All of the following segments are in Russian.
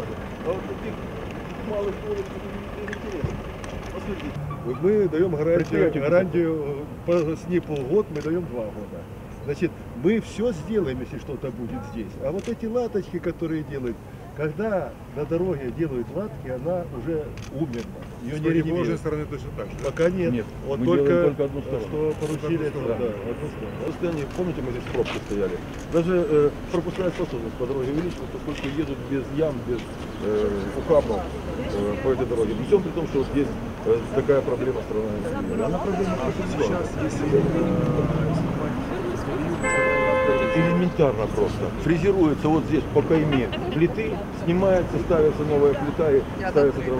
правда. А вот таких малых улиц интересно. Вот мы даем гарантию, гарантию по СНИПу год, мы даем два года. Значит, мы все сделаем, если что-то будет здесь. А вот эти латочки, которые делают, когда на дороге делают латки, она уже умерла. Ее С противоположной стороны точно так же. Пока нет. Нет, вот мы только, делаем только одну сторону. что поручили это, да, одну сторону. Если они, помните, мы здесь в пробке стояли, даже э, пропускная способность по дороге увеличивается, поскольку едут без ям, без э, ухабов э, по этой дороге. При всем при том, что вот есть э, такая проблема страна. Она проблема сейчас, Элементарно просто. Фрезеруется вот здесь по кайме плиты, снимается, ставится новая плита и ставится. Е,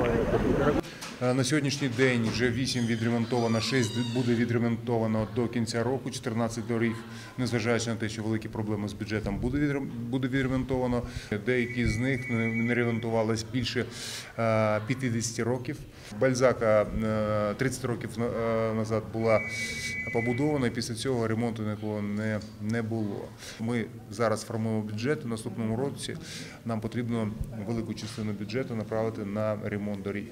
На сьогоднішній день вже 8 відремонтовано, 6 буде відремонтовано до кінця року, 14 доріг, незважаючи на те, що великі проблеми з бюджетом буде відрем- буде відремонтовано. Деякі з них не ремонтувалися більше е, 50 років. Бальзака е, 30 років на- е, назад була побудована, і після цього ремонту нікого не, не було. Ми зараз формуємо бюджет у наступному році. Нам потрібно велику частину бюджету направити на ремонт доріг.